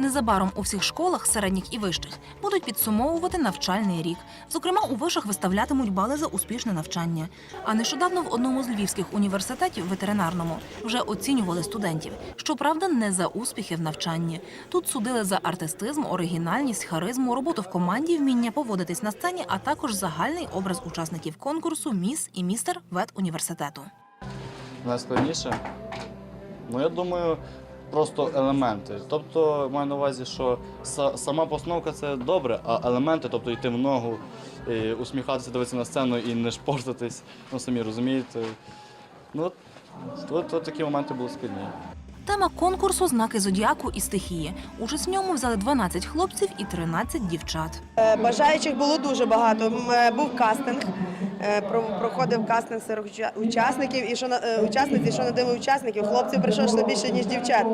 Незабаром у всіх школах, середніх і вищих, будуть підсумовувати навчальний рік. Зокрема, у вишах виставлятимуть бали за успішне навчання. А нещодавно в одному з львівських університетів, ветеринарному, вже оцінювали студентів. Щоправда, не за успіхи в навчанні. Тут судили за артистизм, оригінальність, харизму, роботу в команді, вміння поводитись на сцені, а також загальний образ учасників конкурсу Міс і містер ветуніверситету. Найскладніше? Ну, я думаю, просто елементи. Тобто, маю на увазі, що сама постановка це добре, а елементи, тобто йти в ногу, усміхатися, дивитися на сцену і не шпортатись, ну самі розумієте. Ну, от, от, такі моменти були складні. Тема конкурсу знаки зодіаку і стихії. Участь в ньому взяли 12 хлопців і 13 дівчат. Е, Бажаючих було дуже багато. Е, Був кастинг, проходив кастинг серед учасників і що е, учасниць, і що на диво учасників. Хлопців прийшло більше ніж дівчат.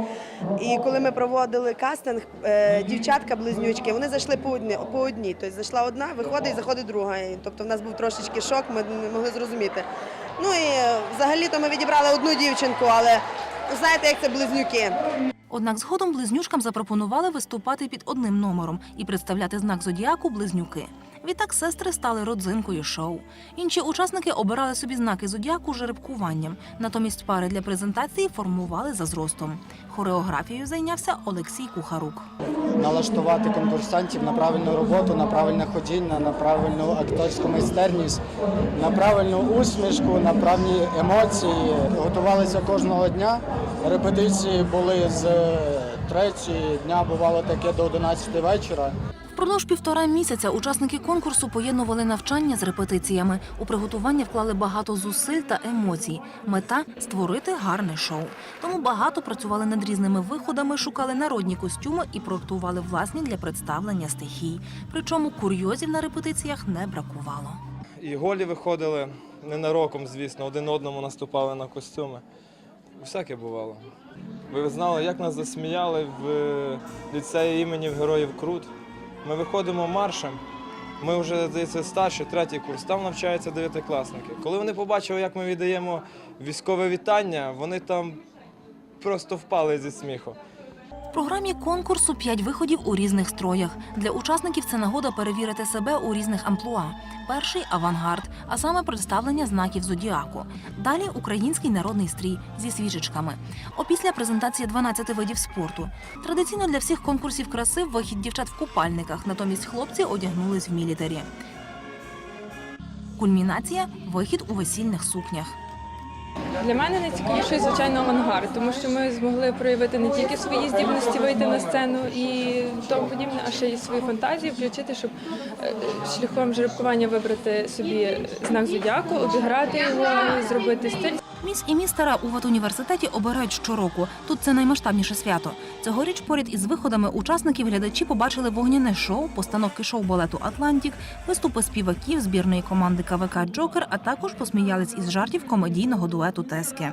І коли ми проводили кастинг, е, дівчатка близнючки, вони зайшли по одні, по одній. Тобто зайшла одна, виходить заходить друга. Тобто в нас був трошечки шок, ми не могли зрозуміти. Ну і е, взагалі-то ми відібрали одну дівчинку, але знаєте, як це близнюки. Однак згодом близнюшкам запропонували виступати під одним номером і представляти знак зодіаку близнюки. Відтак сестри стали родзинкою шоу. Інші учасники обирали собі знаки зодіаку жеребкуванням. Натомість пари для презентації формували за зростом. Хореографією зайнявся Олексій Кухарук. налаштувати конкурсантів на правильну роботу, на правильне ходіння, на правильну акторську майстерність, на правильну усмішку, на правильні емоції. Готувалися кожного дня. Репетиції були з 3 дня, бувало таке до 11 вечора. Впродовж півтора місяця учасники конкурсу поєднували навчання з репетиціями. У приготування вклали багато зусиль та емоцій. Мета створити гарне шоу. Тому багато працювали над різними виходами, шукали народні костюми і проектували власні для представлення стихій. Причому курйозів на репетиціях не бракувало. І голі виходили ненароком, звісно, один одному наступали на костюми. Всяке бувало. Ви знали, як нас засміяли в ліцеї імені Героїв Крут. Ми виходимо маршем. Ми вже здається старші, третій курс. Там навчаються дев'ятикласники. Коли вони побачили, як ми віддаємо військове вітання, вони там просто впали зі сміху. В програмі конкурсу п'ять виходів у різних строях. Для учасників це нагода перевірити себе у різних амплуа. Перший авангард, а саме представлення знаків зодіаку. Далі український народний стрій зі свічечками. Опісля презентація 12 видів спорту. Традиційно для всіх конкурсів краси вихід дівчат в купальниках, натомість хлопці одягнулись в мілітарі. Кульмінація вихід у весільних сукнях. Для мене найцікавіший, звичайно, ангар, тому що ми змогли проявити не тільки свої здібності вийти на сцену і тому подібне, а ще й свої фантазії включити, щоб е, шляхом жеребкування вибрати собі знак зодіаку, обіграти його, зробити стиль. Міс і містера у ватуніверситеті обирають щороку. Тут це наймасштабніше свято. Цьогоріч поряд із виходами учасників глядачі побачили вогняне шоу, постановки шоу-балету Атлантік, виступи співаків збірної команди КВК Джокер, а також посміялись із жартів комедійного дуету Теске.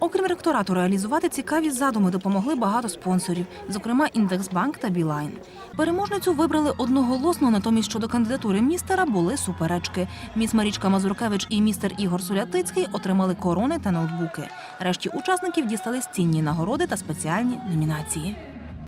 Окрім ректорату, реалізувати цікаві задуми допомогли багато спонсорів, зокрема Індексбанк та Білайн. Переможницю вибрали одноголосно, натомість щодо кандидатури містера були суперечки. Міс Марічка Мазуркевич і містер Ігор Сулятицький отримали корони та ноутбуки. Решті учасників дістали цінні нагороди та спеціальні номінації.